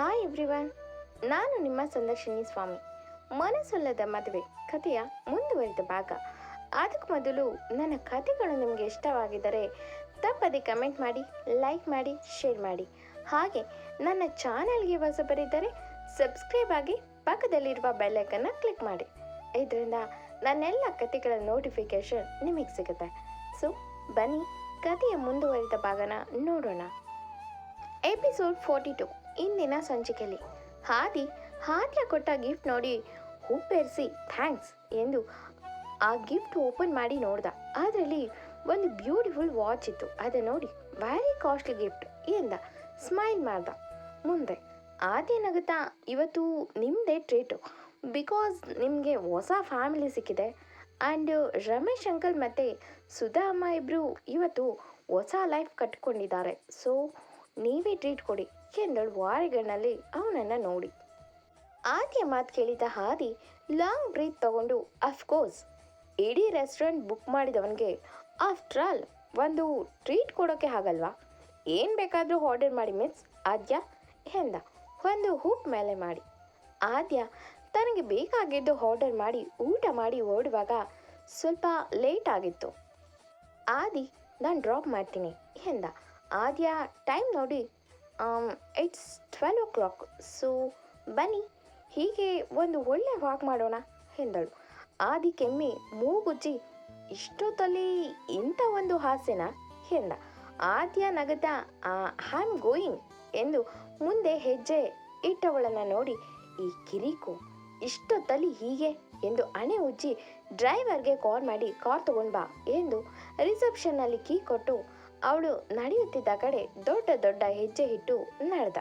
Hi everyone ನಾನು ನಿಮ್ಮ ಸಂದರ್ಶಿನಿ ಸ್ವಾಮಿ. ಮನಸ್ಸುಲ್ಲದ ಮದುವೆ, ಕಥೆಯ ಮುಂದುವರಿದ ಭಾಗ. ಅದಕ್ಕೆ ಮೊದಲು ನನ್ನ ಕಥೆಗಳು ನಿಮಗೆ ಇಷ್ಟವಾಗಿದ್ದರೆ ತಪ್ಪದೆ ಕಮೆಂಟ್ ಮಾಡಿ ಲೈಕ್ ಮಾಡಿ ಶೇರ್ ಮಾಡಿ. ಹಾಗೆ ನನ್ನ ಚಾನೆಲ್ಗೆ ಹೊಸಬರಿದ್ದರೆ ಸಬ್ಸ್ಕ್ರೈಬ್ ಆಗಿ ಪಕ್ಕದಲ್ಲಿರುವ ಬೆಲ್ಲೈಕನ್ನ ಕ್ಲಿಕ್ ಮಾಡಿ. ಇದರಿಂದ ನನ್ನೆಲ್ಲ ಕಥೆಗಳ ನೋಟಿಫಿಕೇಶನ್ ನಿಮಗೆ ಸಿಗುತ್ತೆ. ಸೊ ಬನ್ನಿ ಕಥೆಯ ಮುಂದುವರಿದ ಭಾಗನ ನೋಡೋಣ. ಎಪಿಸೋಡ್ ಫೋರ್ಟಿ ಟು ಇಂದಿನ ಸಂಚಿಕೆಯಲ್ಲಿ ಹಾದಿ, ಹಾದಿಯ ಕೊಟ್ಟ ಗಿಫ್ಟ್ ನೋಡಿ ಹುಪ್ಪೇರಿಸಿ ಥ್ಯಾಂಕ್ಸ್ ಎಂದು ಆ ಗಿಫ್ಟ್ ಓಪನ್ ಮಾಡಿ ನೋಡ್ದ. ಅದರಲ್ಲಿ ಒಂದು ಬ್ಯೂಟಿಫುಲ್ ವಾಚ್ ಇತ್ತು. ಅದನ್ನು ನೋಡಿ ವೆರಿ ಕಾಸ್ಟ್ಲಿ ಗಿಫ್ಟ್ ಎಂದ. ಸ್ಮೈಲ್ ಮಾಡ್ದ. ಮುಂದೆ ಅದೇನಾಗುತ್ತಾ ನಗುತ್ತಾ, ಇವತ್ತು ನಿಮ್ಮದೇ ಟ್ರೀಟು ಬಿಕಾಸ್ ನಿಮಗೆ ಹೊಸ ಫ್ಯಾಮಿಲಿ ಸಿಕ್ಕಿದೆ. ಆ್ಯಂಡ್ ರಮೇಶ್ ಅಂಕಲ್ ಮತ್ತು ಸುಧಾ ಅಮ್ಮ ಇಬ್ಬರು ಇವತ್ತು ಹೊಸ ಲೈಫ್ ಕಟ್ಕೊಂಡಿದ್ದಾರೆ. ಸೊ ನೀವೇ ಟ್ರೀಟ್ ಕೊಡಿ. ಎಂದಳು ವಾರಿಗಣ್ಣಲ್ಲಿ ಅವನನ್ನು ನೋಡಿ. ಆದ್ಯ ಮಾತು ಕೇಳಿದ ಹಾದಿ ಲಾಂಗ್ ಬ್ರೀತ್ ತಗೊಂಡು ಅಫ್ಕೋರ್ಸ್ ಇಡೀ ರೆಸ್ಟೋರೆಂಟ್ ಬುಕ್ ಮಾಡಿದವನಿಗೆ ಆಫ್ಟರ್ ಆಲ್ ಒಂದು ಟ್ರೀಟ್ ಕೊಡೋಕ್ಕೆ ಆಗಲ್ವಾ? ಏನು ಬೇಕಾದರೂ ಆರ್ಡರ್ ಮಾಡಿ ಮಿಸ್, ಆದ್ಯ? ಎಂದ. ಒಂದು ಹೂಪ್ ಮೇಲೆ ಮಾಡಿ. ಆದ್ಯ ತನಗೆ ಬೇಕಾಗಿದ್ದು ಆರ್ಡರ್ ಮಾಡಿ, ಊಟ ಮಾಡಿ ಓಡುವಾಗ ಸ್ವಲ್ಪ ಲೇಟ್ ಆಗಿತ್ತು. ಆದಿ, ನಾನು ಡ್ರಾಪ್ ಮಾಡ್ತೀನಿ, ಎಂದ. ಆದ್ಯ, ಟೈಮ್ ನೋಡಿ it's twelve o'clock so ಬನ್ನಿ, ಹೀಗೆ ಒಂದು ಒಳ್ಳೆ ವಾಕ್ ಮಾಡೋಣ ಎಂದಳು. ಆದಿ ಕೆಮ್ಮಿ ಮೂಗುಜ್ಜಿ, ಇಷ್ಟೊತ್ತಲ್ಲಿ ಇಂಥ ಒಂದು ಹಾಸ್ಯನ? ಎಂದ. ಆದ್ಯ ನಗದ ಐ ಆಮ್ ಗೋಯಿಂಗ್ ಎಂದು ಮುಂದೆ ಹೆಜ್ಜೆ ಇಟ್ಟವಳನ್ನು ನೋಡಿ, ಈ ಕಿರಿಕು ಇಷ್ಟೊತ್ತಲ್ಲಿ ಹೀಗೆ? ಎಂದು ಅಣೆ ಉಜ್ಜಿ ಡ್ರೈವರ್ಗೆ ಕಾಲ್ ಮಾಡಿ ಕಾರ್ ತಗೊಂಡ್ ಬಾ ಎಂದು ರಿಸೆಪ್ಷನ್ನಲ್ಲಿ ಕೀ ಕೊಟ್ಟು ಅವಳು ನಡೆಯುತ್ತಿದ್ದ ಕಡೆ ದೊಡ್ಡ ದೊಡ್ಡ ಹೆಜ್ಜೆ ಇಟ್ಟು ನಡೆದ.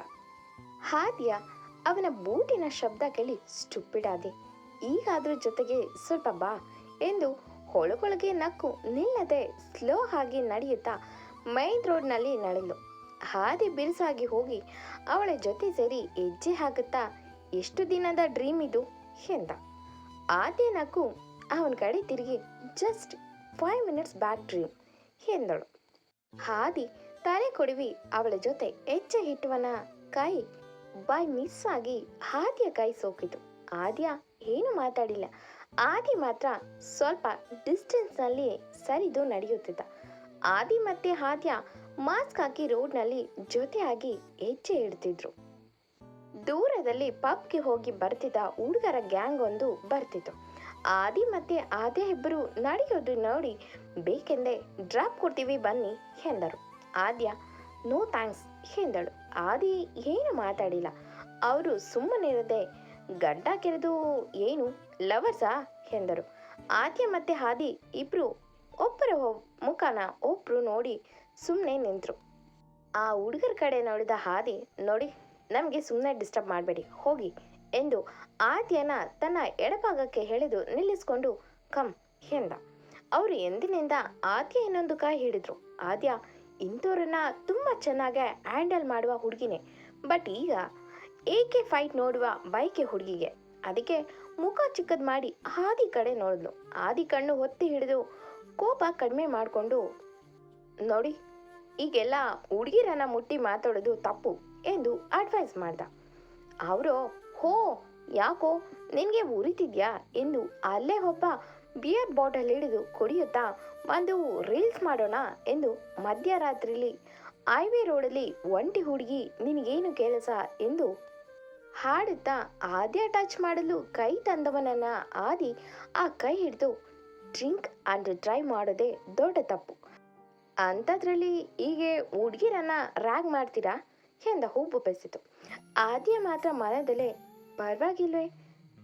ಹಾದಿಯ ಅವನ ಬೂಟಿನ ಶಬ್ದ ಕೇಳಿ ಸ್ಟುಪಿಡಾದೆ. ಈಗಾದ್ರೂ ಜೊತೆಗೆ ಸ್ವಲ್ಪ ಬಾ ಎಂದು ಹೊಳಗೊಳಗೆ ನಕ್ಕು ನಿಲ್ಲದೆ ಸ್ಲೋ ಆಗಿ ನಡೆಯುತ್ತಾ ಮೈನ್ ರೋಡ್ನಲ್ಲಿ ನಡೆಲು ಹಾದಿ ಬಿರುಸಾಗಿ ಹೋಗಿ ಅವಳ ಜೊತೆ ಸೇರಿ ಹೆಜ್ಜೆ ಹಾಕುತ್ತಾ, ಎಷ್ಟು ದಿನದ ಡ್ರೀಮ್ ಇದು? ಎಂದ. ಆದ್ಯ ನಕ್ಕು ಅವನ ಕಡೆ ತಿರುಗಿ, just five minutes back dream ಎಂದಳು. ಹಾದಿ ತಲೆ ಕೊಡುವಿ, ಅವಳ ಜೊತೆ ಹೆಜ್ಜೆ ಹಿಟ್ಟುವನ ಕೈ ಬೈ ಮಿಸ್ ಆಗಿ ಹಾದಿಯ ಕೈ ಸೋಕಿತು. ಆದ್ಯ ಏನು ಮಾತಾಡಿಲ್ಲ. ಆದಿ ಮಾತ್ರ ಸ್ವಲ್ಪ ಡಿಸ್ಟೆನ್ಸ್ನಲ್ಲಿ ಸರಿದು ನಡೆಯುತ್ತಿದ್ದ. ಆದಿ ಮತ್ತೆ ಹಾದ್ಯ ಮಾಸ್ಕ್ ಹಾಕಿ ರೋಡ್ನಲ್ಲಿ ಜೊತೆಯಾಗಿ ಹೆಜ್ಜೆ ಇಡ್ತಿದ್ರು ದೂರದಲ್ಲಿ ಪಬ್ಗೆ ಹೋಗಿ ಬರ್ತಿದ್ದ ಹುಡುಗರ ಗ್ಯಾಂಗ್ ಒಂದು ಬರ್ತಿತ್ತು. ಆದಿ ಮತ್ತೆ ಆದ್ಯ ಇಬ್ಬರು ನಡೆಯೋದು ನೋಡಿ, ಬೇಕೆಂದೇ ಡ್ರಾಪ್ ಕೊಡ್ತೀವಿ ಬನ್ನಿ ಎಂದರು. ಆದ್ಯ ನೋ ಥ್ಯಾಂಕ್ಸ್ ಎಂದಳು. ಆದಿ ಏನು ಮಾತಾಡಿಲ್ಲ. ಅವರು ಸುಮ್ಮನಿರದೆ ಗಡ್ಡ ಕೆರೆದು ಏನು ಲವರ್ಸಾ ಎಂದರು. ಆದ್ಯ ಮತ್ತೆ ಹಾದಿ ಇಬ್ರು ಒಬ್ಬರ ಒಬ್- ಮುಖನ ಒಬ್ರು ನೋಡಿ ಸುಮ್ಮನೆ ನಿಂತರು. ಆ ಹುಡುಗರ ಕಡೆ ನೋಡಿದ ಹಾದಿ ನೋಡಿ, ನಮಗೆ ಸುಮ್ಮನೆ ಡಿಸ್ಟರ್ಬ್ ಮಾಡಬೇಡಿ, ಹೋಗಿ. ಎಂದು ಆದ್ಯನ ತನ್ನ ಎಡಭಾಗಕ್ಕೆ ಹೇಳಿದು ನಿಲ್ಲಿಸ್ಕೊಂಡು, ಕಮ್ ಎಂದ. ಅವರು ಎಂದಿನಿಂದ ಆದ್ಯ ಇನ್ನೊಂದು ಕೈ ಹಿಡಿದ್ರು. ಆದ್ಯ ಇಂಥವ್ರನ್ನ ತುಂಬ ಚೆನ್ನಾಗಿ ಹ್ಯಾಂಡಲ್ ಮಾಡುವ ಹುಡುಗಿನೇ. ಬಟ್ ಈಗ ಏಕೆ ಫೈಟ್ ನೋಡುವ ಬೈಕೆ ಹುಡುಗಿಗೆ? ಅದಕ್ಕೆ ಮುಖ ಚಿಕ್ಕದ್ ಮಾಡಿ ಆದಿ ಕಡೆ ನೋಡಿದ್ಲು. ಆದಿ ಕಣ್ಣು ಹೊತ್ತಿ ಹಿಡಿದು ಕೋಪ ಕಡಿಮೆ ಮಾಡಿಕೊಂಡು, ನೋಡಿ, ಈಗೆಲ್ಲ ಹುಡುಗಿರನ್ನ ಮುಟ್ಟಿ ಮಾತಾಡೋದು ತಪ್ಪು ಎಂದು ಅಡ್ವೈಸ್ ಮಾಡ್ದ. ಅವರು ಹೋ, ಯಾಕೋ? ನಿನಗೆ ಉರಿತಿದ್ಯಾ ಎಂದು ಅಲ್ಲೇ ಒಬ್ಬ ಬಿಯರ್ ಬಾಟಲ್ ಹಿಡಿದು ಕುಡಿಯುತ್ತಾ ಒಂದು ರೀಲ್ಸ್ ಮಾಡೋಣ ಎಂದು ಮಧ್ಯರಾತ್ರಿಲಿ ಹೈವೇ ರೋಡಲ್ಲಿ ಒಂಟಿ ಹುಡುಗಿ ನಿನಗೇನು ಕೆಲಸ ಎಂದು ಹಾಡುತ್ತಾ ಆದ್ಯ ಟಚ್ ಮಾಡಲು ಕೈ ತಂದವನನ್ನ ಆದಿ ಆ ಕೈ ಹಿಡಿದು ಡ್ರಿಂಕ್ ಅಂಡ್ ಡ್ರೈವ್ ಮಾಡೋದೆ ದೊಡ್ಡ ತಪ್ಪು. ಅಂಥದ್ರಲ್ಲಿ ಹೀಗೆ ಹುಡುಗಿರನ್ನ ರ್ಯಾಗ್ ಮಾಡ್ತೀರಾ? ಎಂದ ಹೂಬು ಬೆಸಿತು ಆದ್ಯ ಮಾತ್ರ ಮನದಲ್ಲೇ ಪರವಾಗಿಲ್ವೇ.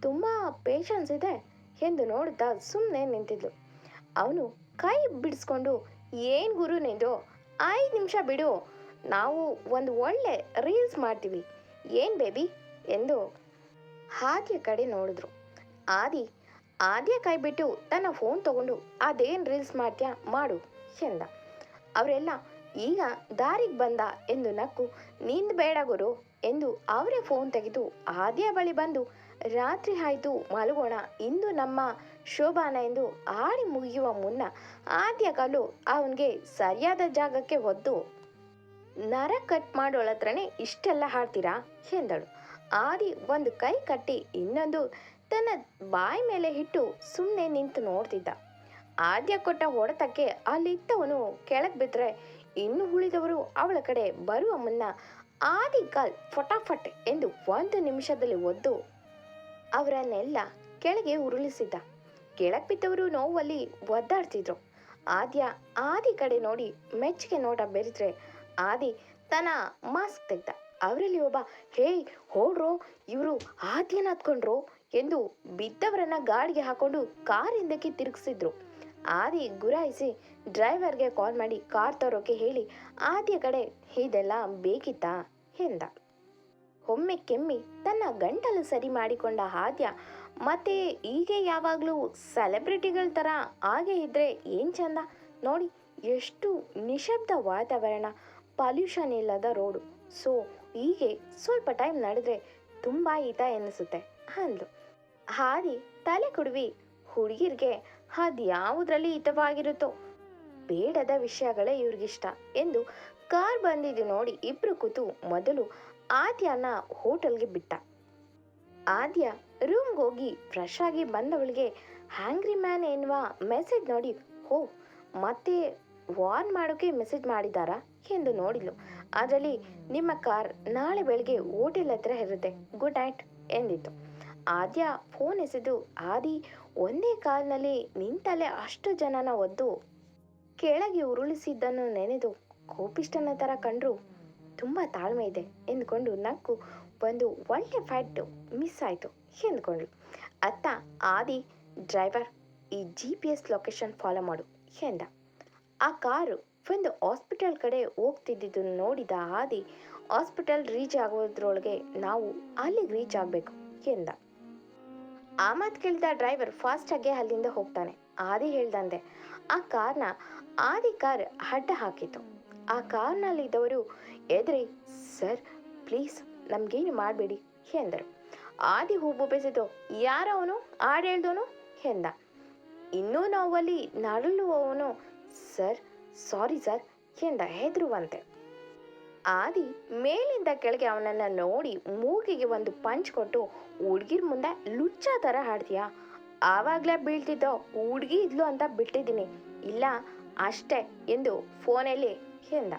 ತುಂಬ ಪೇಷನ್ಸ್ ಇದೆ ಎಂದು ನೋಡುತ್ತಾ ಸುಮ್ಮನೆ ನಿಂತಿದ್ಲು. ಅವನು ಕೈ ಬಿಡಿಸ್ಕೊಂಡು, ಏನು ಗುರು ನಿಂದು? ಐದು ನಿಮಿಷ ಬಿಡು. ನಾವು ಒಂದು ಒಳ್ಳೆ ರೀಲ್ಸ್ ಮಾಡ್ತೀವಿ. ಏನು ಬೇಬಿ ಎಂದು ಆದ್ಯ ಕಡೆ ನೋಡಿದ್ರು. ಆದಿ, ಆದ್ಯ ಕೈ ಬಿಟ್ಟು ತನ್ನ ಫೋನ್ ತಗೊಂಡು ಅದೇನು ರೀಲ್ಸ್ ಮಾಡ್ತೀಯಾ? ಮಾಡು, ಎಂದ. ಅವರೆಲ್ಲ, ಈಗ ದಾರಿಗೆ ಬಂದ ಎಂದು ನಕ್ಕು, ನಿಂದು ಬೇಡ ಗುರು. ಎಂದು ಅವರೇ ಫೋನ್ ತೆಗೆದು ಆದ್ಯ ಬಳಿ ಬಂದು, ರಾತ್ರಿ ಆಯಿತು, ಮಲಗೋಣ. ಇಂದು ನಮ್ಮ ಶೋಭಾನ ಎಂದು ಆಡಿ ಮುಗಿಯುವ ಮುನ್ನ ಆದ್ಯ ಕಾಲು ಅವನಿಗೆ ಸರಿಯಾದ ಜಾಗಕ್ಕೆ ಒದ್ದು, ನರ ಕಟ್ ಮಾಡೋಳತ್ರನೇ ಇಷ್ಟೆಲ್ಲ ಹಾಡ್ತೀರಾ? ಎಂದಳು. ಆದಿ ಒಂದು ಕೈ ಕಟ್ಟಿ ಇನ್ನೊಂದು ತನ್ನ ಬಾಯಿ ಮೇಲೆ ಇಟ್ಟು ಸುಮ್ಮನೆ ನಿಂತು ನೋಡ್ತಿದ್ದ. ಆದ್ಯ ಕೊಟ್ಟ ಹೊಡೆತಕ್ಕೆ ಅಲ್ಲಿದ್ದವನು ಕೆಳಗೆ ಬಿದ್ದರೆ ಇನ್ನು ಉಳಿದವರು ಅವಳ ಕಡೆ ಬರುವ ಮುನ್ನ ಆದಿ ಗಲ್ ಫಟಾಫಟ್ ಎಂದು ಒಂದು ನಿಮಿಷದಲ್ಲಿ ಒದ್ದು ಅವರನ್ನೆಲ್ಲ ಕೆಳಗೆ ಉರುಳಿಸಿದ್ದ. ಕೆಳಗೆ ಬಿದ್ದವರು ನೋವಲ್ಲಿ ಒದ್ದಾಡ್ತಿದ್ರು. ಆದ್ಯ ಆದಿ ಕಡೆ ನೋಡಿ ಮೆಚ್ಚುಗೆ ನೋಟ ಬೆರೆದ್ರೆ ಆದಿ ತನ್ನ ಮಾಸ್ಕ್ ತೆಗ್ದ. ಅವರಲ್ಲಿ ಒಬ್ಬ, ಹೇಯ್, ಹೋಡ್ರೋ, ಇವರು ಆದ್ಯನ ಹತ್ಕೊಂಡ್ರು ಎಂದು ಬಿದ್ದವರನ್ನ ಗಾಡಿಗೆ ಹಾಕೊಂಡು ಕಾರ್ ಹಿಂದಕ್ಕೆ ತಿರುಗಿಸಿದ್ರು ಆದಿ ಗುರಾಯಿಸಿ ಡ್ರೈವರ್ಗೆ ಕಾಲ್ ಮಾಡಿ ಕಾರ್ ತರೋಕೆ ಹೇಳಿ, ಆದಿಯ ಕಡೆ ಇದೆಲ್ಲ ಬೇಕಿತ್ತಾ ಎಂದ. ಒಮ್ಮೆ ಕೆಮ್ಮಿ ತನ್ನ ಗಂಟಲು ಸರಿ ಮಾಡಿಕೊಂಡ ಆದ್ಯ, ಮತ್ತೆ ಹೀಗೆ ಯಾವಾಗಲೂ ಸೆಲೆಬ್ರಿಟಿಗಳ ಥರ ಹಾಗೆ ಇದ್ದರೆ ಏನು ಚಂದ? ನೋಡಿ, ಎಷ್ಟು ನಿಶಬ್ದ ವಾತಾವರಣ, ಪಾಲ್ಯೂಷನ್ ಇಲ್ಲದ ರೋಡು. ಸೊ, ಹೀಗೆ ಸ್ವಲ್ಪ ಟೈಮ್ ನಡೆದ್ರೆ ತುಂಬ ಹಿತ ಎನಿಸುತ್ತೆ ಅಂದ್ಲು. ಹಾದಿ ತಲೆ ಕುಡುವಿ ಹುಡುಗಿರಿಗೆ ಅದು ಯಾವುದ್ರಲ್ಲಿ ಹಿತವಾಗಿರುತ್ತೋ? ಬೇಡದ ವಿಷಯಗಳೇ ಇವ್ರಿಗಿಷ್ಟ ಎಂದು ಕಾರ್ ಬಂದಿದ್ದು ನೋಡಿ ಇಬ್ರು ಕೂತು ಮೊದಲು ಆದ್ಯನ ಹೋಟೆಲ್ಗೆ ಬಿಟ್ಟ. ಆದ್ಯ ರೂಮ್ಗೆ ಹೋಗಿ ಫ್ರೆಶ್ ಆಗಿ ಬಂದವಳಿಗೆ, ಹ್ಯಾಂಗ್ರಿ ಮ್ಯಾನ್ ಎನ್ನುವ ಮೆಸೇಜ್ ನೋಡಿ, ಹೋ, ಮತ್ತೆ ವಾರ್ನ್ ಮಾಡೋಕೆ ಮೆಸೇಜ್ ಮಾಡಿದಾರಾ ಎಂದು ನೋಡಿಲು ಅದರಲ್ಲಿ, ನಿಮ್ಮ ಕಾರ್ ನಾಳೆ ಬೆಳಗ್ಗೆ ಹೋಟೆಲ್ ಹತ್ರ ಇರುತ್ತೆ, ಗುಡ್ ನೈಟ್, ಎಂದಿತ್ತು. ಆದ್ಯ ಫೋನ್ ಎಸೆದು ಆದಿ ಒಂದೇ ಕಾಲ್ನಲ್ಲಿ ನಿಂತಲೇ ಅಷ್ಟು ಜನನ ಒದ್ದು ಕೆಳಗೆ ಉರುಳಿಸಿದ್ದನ್ನು ನೆನೆದು ಕೋಪಿಷ್ಟನ ಥರ ಕಂಡ್ರು. ತುಂಬ ತಾಳ್ಮೆ ಇದೆ ಎಂದುಕೊಂಡು ನಕ್ಕು ಒಂದು ಒಳ್ಳೆ ಫ್ಯಾಟ್ ಮಿಸ್ ಆಯಿತು ಎಂದ್ಕೊಂಡ್ಳು. ಅತ್ತ ಆದಿ ಡ್ರೈವರ್ ಈ G P S location follow ಮಾಡು ಎಂದ. ಆ ಕಾರು ಒಂದು ಹಾಸ್ಪಿಟಲ್ ಕಡೆ ಹೋಗ್ತಿದ್ದಿದ್ದನ್ನು ನೋಡಿದ ಆದಿ ಹಾಸ್ಪಿಟಲ್ ರೀಚ್ ಆಗೋದ್ರೊಳಗೆ ನಾವು ಅಲ್ಲಿಗೆ ರೀಚ್ ಆಗಬೇಕು ಎಂದ. ಆ ಮಾತು ಕೇಳಿದ ಡ್ರೈವರ್ ಫಾಸ್ಟಾಗಿ ಅಲ್ಲಿಂದ ಹೋಗ್ತಾನೆ. ಆದಿ ಹೇಳ್ದಂತೆ ಆ ಕಾರ್ನ ಆದಿ ಕಾರ್ ಅಡ್ಡ ಹಾಕಿತು ಆ ಕಾರ್ನಲ್ಲಿದ್ದವರು ಎದ್ರಿ ಸರ್ ಪ್ಲೀಸ್ ನಮಗೇನು ಮಾಡಬೇಡಿ, ಎಂದರು. ಆದಿ ಹೂಬು ಬೆಸೆದು ಯಾರವನು ಹಾಡು ಹೇಳ್ದವನು? ಎಂದ. ಇನ್ನೂ ನೋವಲ್ಲಿ ನರಳುವವನು ಸರ್ ಸಾರಿ ಸರ್ ಎಂದ ಹೆದರುವಂತೆ. ಆದಿ ಮೇಲಿಂದ ಕೆಳಗೆ ಅವನನ್ನ ನೋಡಿ ಮೂಗಿಗೆ ಒಂದು ಪಂಚ್ ಕೊಟ್ಟು, ಹುಡ್ಗಿರ್ ಮುಂದೆ ಲುಚ್ಚ ಥರ ಹಾಡ್ತೀಯ ಆವಾಗಲೇ ಬೀಳ್ತಿದ್ದೋ, ಹುಡ್ಗಿ ಇದ್ಲು ಅಂತ ಬಿಟ್ಟಿದ್ದೀನಿ. ಇಲ್ಲ, ಅಷ್ಟೇ, ಎಂದು ಫೋನಲ್ಲಿ ಎಂದ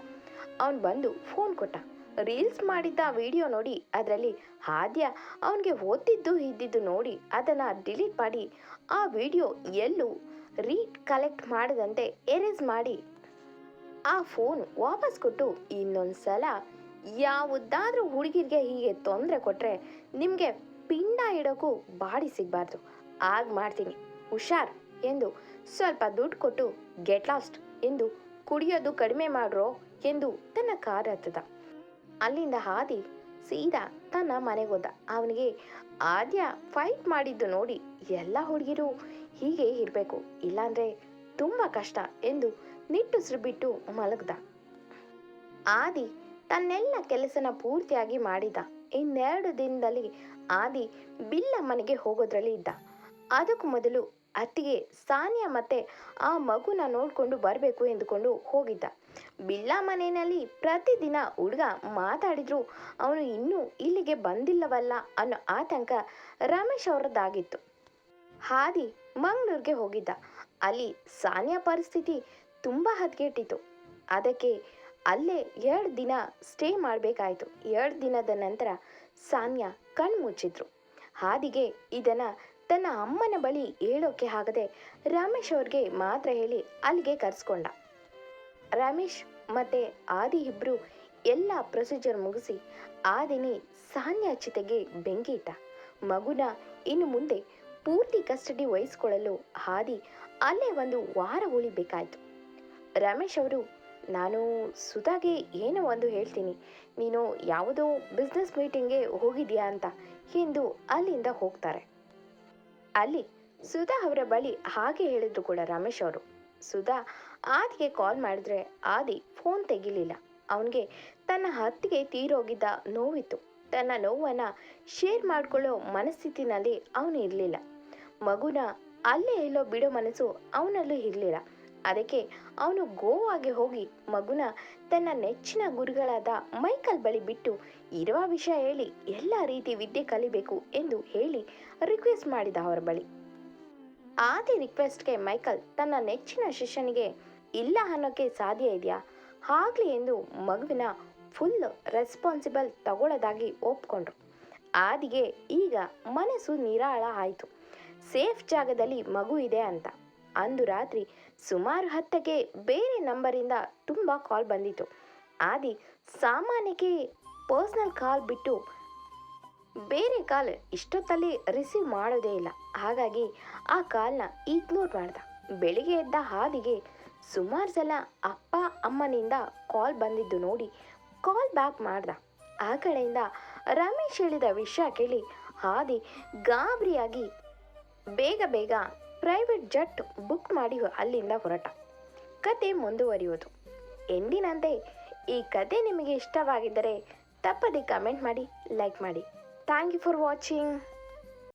ಅವನು ಬಂದು ಫೋನ್ ಕೊಟ್ಟ. ರೀಲ್ಸ್ ಮಾಡಿದ್ದ ವಿಡಿಯೋ ನೋಡಿ, ಅದರಲ್ಲಿ ಆದ್ಯ ಅವನಿಗೆ ಓದ್ತಿದ್ದು ಇದ್ದಿದ್ದು ನೋಡಿ ಅದನ್ನು ಡಿಲೀಟ್ ಮಾಡಿ ಆ ವಿಡಿಯೋ ಎಲ್ಲೂ ರೀಕಲೆಕ್ಟ್ ಕಲೆಕ್ಟ್ ಮಾಡದಂತೆ ಎರೇಸ್ ಮಾಡಿ ಆ ಫೋನ್ ವಾಪಸ್ ಕೊಟ್ಟು ಇನ್ನೊಂದು ಸಲ ಯಾವುದಾದ್ರೂ ಹುಡುಗಿರಿಗೆ ಹೀಗೆ ತೊಂದರೆ ಕೊಟ್ಟರೆ ನಿಮಗೆ ಪಿಂಡ ಇಡೋಕ್ಕೂ ಬಾಡಿ ಸಿಗಬಾರ್ದು. ಆಗ ಮಾಡ್ತೀನಿ. ಹುಷಾರ್ ಎಂದು ಸ್ವಲ್ಪ ದುಡ್ಡು ಕೊಟ್ಟು ಗೆಟ್ ಲಾಸ್ಟ್ ಎಂದು ಕುಡಿಯೋದು ಕಡಿಮೆ ಮಾಡ್ರೋ ಎಂದು ತನ್ನ ಕಾರ್ ಹತ್ತದ. ಅಲ್ಲಿಂದ ಹಾದಿ ಸೀದಾ ತನ್ನ ಮನೆಗೋದ ಅವನಿಗೆ ಆದ್ಯ ಫೈಟ್ ಮಾಡಿದ್ದು ನೋಡಿ ಎಲ್ಲ ಹುಡುಗಿರು ಹೀಗೆ ಇರಬೇಕು. ಇಲ್ಲಾಂದ್ರೆ ತುಂಬ ಕಷ್ಟ ಎಂದು ನಿಟ್ಟುಸಿರು ಬಿಟ್ಟು ಮಲಗ್ದ. ಆದಿ ತನ್ನೆಲ್ಲ ಕೆಲಸನ ಪೂರ್ತಿಯಾಗಿ ಮಾಡಿದ. ಇನ್ನೆರಡು ದಿನದಲ್ಲಿ ಆದಿ ಬಿಲ್ಲಮ್ಮನಿಗೆ ಹೋಗೋದ್ರಲ್ಲಿ ಇದ್ದ. ಅದಕ್ಕೂ ಮೊದಲು ಅತ್ತಿಗೆ ಸಾನಿಯಾ ಮತ್ತೆ ಆ ಮಗುನ ನೋಡಿಕೊಂಡು ಬರಬೇಕು ಎಂದುಕೊಂಡು ಹೋಗಿದ್ದ. ಬಿಲ್ಲ ಮನೆಯಲ್ಲಿ ಪ್ರತಿದಿನ ಹುಡುಗ ಮಾತಾಡಿದ್ರು, ಅವನು ಇನ್ನೂ ಇಲ್ಲಿಗೆ ಬಂದಿಲ್ಲವಲ್ಲ ಅನ್ನೋ ಆತಂಕ ರಮೇಶ್ ಅವರದ್ದಾಗಿತ್ತು. ಹಾದಿ ಮಂಗಳೂರಿಗೆ ಹೋಗಿದ್ದ. ಅಲ್ಲಿ ಸಾನಿಯಾ ಪರಿಸ್ಥಿತಿ ತುಂಬ ಹದಗೆಟ್ಟಿತು. ಅದಕ್ಕೆ ಅಲ್ಲೇ ಎರಡು ದಿನ ಸ್ಟೇ ಮಾಡಬೇಕಾಯಿತು. ಎರಡು ದಿನದ ನಂತರ ಸಾನ್ಯಾ ಕಣ್ಣು ಮುಚ್ಚಿದ್ರು ಹಾದಿಗೆ ಇದನ್ನು ತನ್ನ ಅಮ್ಮನ ಬಳಿ ಹೇಳೋಕೆ ಆಗದೆ ರಮೇಶ್ ಅವ್ರಿಗೆ ಮಾತ್ರ ಹೇಳಿ ಅಲ್ಲಿಗೆ ಕರೆಸ್ಕೊಂಡ. ರಮೇಶ್ ಮತ್ತು ಆದಿ ಇಬ್ಬರು ಎಲ್ಲ ಪ್ರೊಸೀಜರ್ ಮುಗಿಸಿ ಆದಿನಿ ಸಾನ್ಯಾ ಚಿತೆಗೆ ಬೆಂಕಿ ಇಟ್ಟ. ಮಗುನ ಇನ್ನು ಮುಂದೆ ಪೂರ್ತಿ ಕಸ್ಟಡಿ ವಹಿಸ್ಕೊಳ್ಳಲು ಹಾದಿ ಅಲ್ಲೇ ಒಂದು ವಾರ ಉಳಿಬೇಕಾಯ್ತು. ರಮೇಶ್ ಅವರು, ನಾನು ಸುಧಾಗೆ ಏನೋ ಒಂದು ಹೇಳ್ತೀನಿ. ನೀನು ಯಾವುದೋ ಬಿಸ್ನೆಸ್ ಮೀಟಿಂಗ್ಗೆ ಹೋಗಿದ್ಯಾ ಅಂತ ಎಂದು ಅಲ್ಲಿಂದ ಹೋಗ್ತಾರೆ. ಅಲ್ಲಿ ಸುಧಾ ಅವರ ಬಳಿ ಹಾಗೆ ಹೇಳಿದ್ರು ಕೂಡ ರಮೇಶ್ ಅವರು. ಸುಧಾ ಆದಿಗೆ ಕಾಲ್ ಮಾಡಿದ್ರೆ ಆದಿ ಫೋನ್ ತೆಗಿಲಿಲ್ಲ. ಅವನಿಗೆ ತನ್ನ ಹತ್ತಿಗೆ ತೀರೋಗಿದ್ದ ನೋವಿತ್ತು. ತನ್ನ ನೋವನ್ನು ಶೇರ್ ಮಾಡಿಕೊಳ್ಳೋ ಮನಸ್ಥಿತಿನಲ್ಲಿ ಅವನು ಇರಲಿಲ್ಲ. ಮಗುನ ಅಲ್ಲೇ ಎಲ್ಲೋ ಬಿಡೋ ಮನಸ್ಸು ಅವನಲ್ಲೂ ಇರಲಿಲ್ಲ. ಅದಕ್ಕೆ ಅವನು ಗೋವಾಗೆ ಹೋಗಿ ಮಗುನ ತನ್ನ ನೆಚ್ಚಿನ ಗುರುಗಳಾದ ಮೈಕಲ್ ಬಳಿ ಬಿಟ್ಟು, ಇರುವ ವಿಷಯ ಹೇಳಿ, ಎಲ್ಲ ರೀತಿ ವಿದ್ಯೆ ಕಲಿಬೇಕು ಎಂದು ಹೇಳಿ ರಿಕ್ವೆಸ್ಟ್ ಮಾಡಿದ ಅವರ ಬಳಿ. ಆದಿ ರಿಕ್ವೆಸ್ಟ್ಗೆ ಮೈಕಲ್ ತನ್ನ ನೆಚ್ಚಿನ ಶಿಷ್ಯನಿಗೆ, ಇಲ್ಲ ಅನ್ನೋಕ್ಕೆ ಸಾಧ್ಯ ಇದೆಯಾ? ಆಗ್ಲಿ ಎಂದು ಮಗುವಿನ ಫುಲ್ ರೆಸ್ಪಾನ್ಸಿಬಲ್ ತಗೊಳ್ಳೋದಾಗಿ ಒಪ್ಕೊಂಡ್ರು. ಆದಿಗೆ ಈಗ ಮನಸ್ಸು ನಿರಾಳ ಆಯಿತು. ಸೇಫ್ ಜಾಗದಲ್ಲಿ ಮಗು ಇದೆ ಅಂತ. ಅಂದು ರಾತ್ರಿ ಸುಮಾರು ಹತ್ತಕ್ಕೆ ಬೇರೆ ನಂಬರಿಂದ ತುಂಬ ಕಾಲ್ ಬಂದಿತ್ತು. ಆದಿ ಸಾಮಾನ್ಯಕ್ಕೆ ಪರ್ಸ್ನಲ್ ಕಾಲ್ ಬಿಟ್ಟು ಬೇರೆ ಕಾಲ್ ಇಷ್ಟೊತ್ತಲ್ಲಿ ರಿಸೀವ್ ಮಾಡೋದೇ ಇಲ್ಲ. ಹಾಗಾಗಿ ಆ ಕಾಲ್ನ ಇಗ್ನೋರ್ ಮಾಡ್ದ. ಬೆಳಿಗ್ಗೆ ಎದ್ದ ಹಾದಿಗೆ ಸುಮಾರು ಸಲ ಅಪ್ಪ, ಅಮ್ಮನಿಂದ ಕಾಲ್ ಬಂದಿದ್ದು ನೋಡಿ ಕಾಲ್ ಬ್ಯಾಕ್ ಮಾಡ್ದ. ಆ ಕಡೆಯಿಂದ ರಮೇಶ್ ಹೇಳಿದ ವಿಷಯ ಕೇಳಿ ಹಾದಿ ಗಾಬರಿಯಾಗಿ ಬೇಗ ಬೇಗ ಪ್ರೈವೇಟ್ ಜಟ್ ಬುಕ್ ಮಾಡಿ ಅಲ್ಲಿಂದ ಹೊರಟ. ಕತೆ ಮುಂದುವರಿಯುವುದು. ಎಂದಿನಂತೆ ಈ ಕತೆ ನಿಮಗೆ ಇಷ್ಟವಾಗಿದ್ದರೆ ತಪ್ಪದೆ ಕಮೆಂಟ್ ಮಾಡಿ, ಲೈಕ್ ಮಾಡಿ. Thank you for watching.